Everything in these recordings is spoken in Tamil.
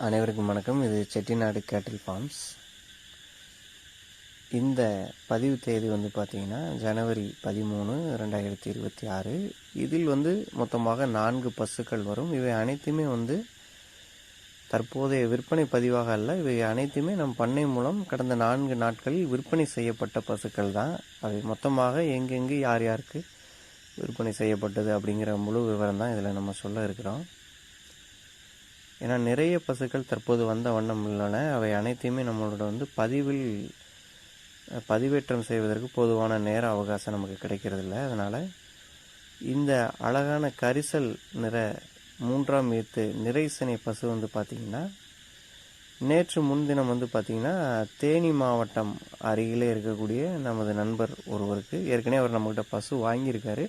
அனைவருக்கும் வணக்கம். இது செட்டிநாடு கேட்டில் ஃபார்ம்ஸ். இந்த பதிவு தேதி வந்து பார்த்திங்கன்னா ஜனவரி பதிமூணு ரெண்டாயிரத்தி இருபத்தி ஆறு. இதில் வந்து மொத்தமாக நான்கு பசுக்கள் வரும். இவை அனைத்துமே வந்து தற்போதைய விற்பனை பதிவாக அல்ல. இவை அனைத்துமே நம் பண்ணை மூலம் கடந்த நான்கு நாட்களில் விற்பனை செய்யப்பட்ட பசுக்கள் தான். அவை மொத்தமாக எங்கெங்கு யார் யாருக்கு விற்பனை செய்யப்பட்டது அப்படிங்கிற முழு விவரம் தான் இதில் நம்ம சொல்ல இருக்கிறோம். ஏன்னா நிறைய பசுக்கள் தற்போது வந்த வண்ணம் உள்ளன அவை அனைத்தையுமே நம்மளோட வந்து பதிவில் பதிவேற்றம் செய்வதற்கு போதுவான நேர அவகாசம் நமக்கு கிடைக்கிறதில்ல. அதனால் இந்த அழகான கரிசல் நிற மூன்றாம் ஈத்து நிறைசனை பசு வந்து பார்த்திங்கன்னா நேற்று முன்தினம் வந்து பார்த்திங்கன்னா தேனி மாவட்டம் அருகிலே இருக்கக்கூடிய நமது நண்பர் ஒருவருக்கு ஏற்கனவே அவர் நம்மக்கிட்ட பசு வாங்கியிருக்காரு.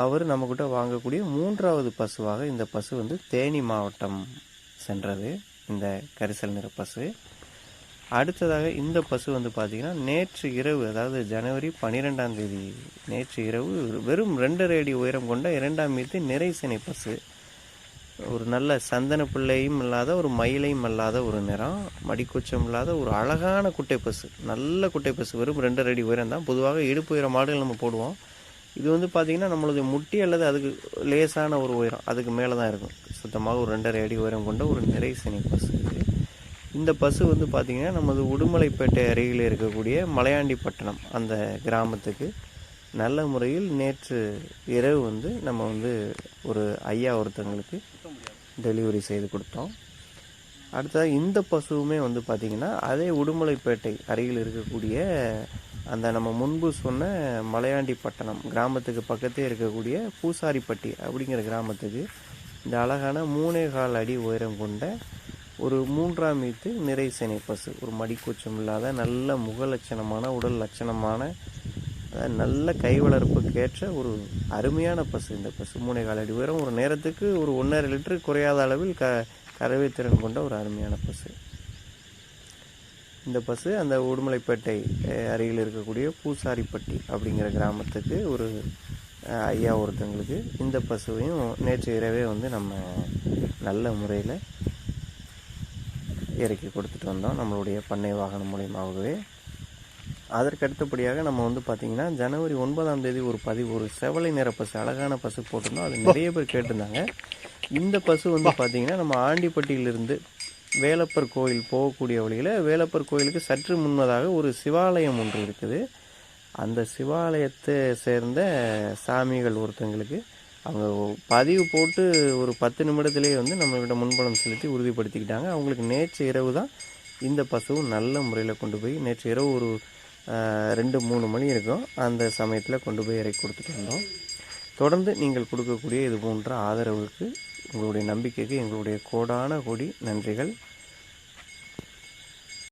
அவர் நம்மக்கிட்ட வாங்கக்கூடிய மூன்றாவது பசுவாக இந்த பசு வந்து தேனி மாவட்டம் சென்றது. இந்த கரிசல் நிற பசு. அடுத்ததாக இந்த பசு வந்து பார்த்திங்கன்னா நேற்று இரவு அதாவது ஜனவரி பன்னிரெண்டாம் தேதி நேற்று இரவு வெறும் ரெண்டரை அடி உயரம் கொண்ட இரண்டாம் மீது நிறைசினை பசு. ஒரு நல்ல சந்தன பிள்ளையும் இல்லாத ஒரு மயிலையும் இல்லாத ஒரு நிறம் மடிக்கூச்சம் இல்லாத ஒரு அழகான குட்டை பசு. நல்ல குட்டை பசு. வெறும் ரெண்டரை அடி உயரம் தான். பொதுவாக இடுப்பு உயர மாடுகள் நம்ம போடுவோம். இது வந்து பார்த்திங்கன்னா நம்மளது முட்டி அல்லது அதுக்கு லேசான ஒரு உயரம். அதுக்கு மேலே தான் இருக்கும். சுத்தமாக ஒரு ரெண்டரை அடி உயரம் கொண்ட ஒரு நிறைசனி பசு. இது இந்த பசு வந்து பார்த்திங்கன்னா நமது உடுமலைப்பேட்டை அருகில் இருக்கக்கூடிய மலையாண்டிப்பட்டினம் அந்த கிராமத்துக்கு. நல்ல முறையில் நேற்று இரவு வந்து நம்ம வந்து ஒரு ஐயா ஒருத்தங்களுக்கு டெலிவரி செய்து கொடுத்தோம். அடுத்தது இந்த பசுவுமே வந்து பார்த்திங்கன்னா அதே உடுமலைப்பேட்டை அருகில் இருக்கக்கூடிய அந்த நம்ம முன்பு சொன்ன மலையாண்டி பட்டணம் கிராமத்துக்கு பக்கத்தே இருக்கக்கூடிய பூசாரிப்பட்டி அப்படிங்கிற கிராமத்துக்கு இந்த அழகான மூணே கால் அடி உயரம் கொண்ட ஒரு மூன்றாம் மீத்து நிறை சேனை பசு. ஒரு மடிக்கூச்சம் இல்லாத நல்ல முக லட்சணமான உடல் லட்சணமான அதாவது நல்ல கை வளர்ப்புக்கு ஏற்ற ஒரு அருமையான பசு. இந்த பசு மூணே கால் அடி உயரம். ஒரு நேரத்துக்கு ஒரு ஒன்றரை லிட்டர் குறையாத அளவில் க கறவை திறன் கொண்ட ஒரு அருமையான பசு. இந்த பசு அந்த உடுமலைப்பேட்டை அருகில் இருக்கக்கூடிய பூசாரிப்பட்டி அப்படிங்கிற கிராமத்துக்கு ஒரு ஐயா ஒருத்தங்களுக்கு இந்த பசுவையும் நேற்று இரவே வந்து நம்ம நல்ல முறையில் இறக்கி கொடுத்துட்டு வந்தோம். நம்மளுடைய பண்ணை வாகனம் மூலியமாகவே. அதற்கு அடுத்தபடியாக நம்ம வந்து பார்த்திங்கன்னா ஜனவரி ஒன்பதாம் தேதி ஒரு பதிவு ஒரு செவலை நிற பசு அழகான பசு போட்டிருந்தோம். அது நிறைய பேர் கேட்டிருந்தாங்க. இந்த பசு வந்து பார்த்திங்கன்னா நம்ம ஆண்டிப்பட்டியிலிருந்து வேலப்பர் கோயில் போகக்கூடிய வழியில் வேலப்பர் கோயிலுக்கு சற்று முன்னதாக ஒரு சிவாலயம் ஒன்று இருக்குது. அந்த சிவாலயத்தை சேர்ந்த சாமிகள் ஒருத்தங்களுக்கு அவங்க பதிவு போட்டு ஒரு பத்து நிமிடத்திலேயே வந்து நம்மள்கிட்ட முன்பணம் செலுத்தி உறுதிப்படுத்திக்கிட்டாங்க. அவங்களுக்கு நேற்று இரவு தான் இந்த பசுவும் நல்ல முறையில் கொண்டு போய் நேற்று இரவு ஒரு ரெண்டு மூணு மணி இருக்கும். அந்த சமயத்தில் கொண்டு போய் இறக்கி கொடுத்துட்டு வந்தோம். தொடர்ந்து நீங்கள் கொடுக்கக்கூடிய இது போன்ற ஆதரவுக்கு உங்களுடைய நம்பிக்கைக்கு எங்களுடைய கோடான கோடி நன்றிகள்.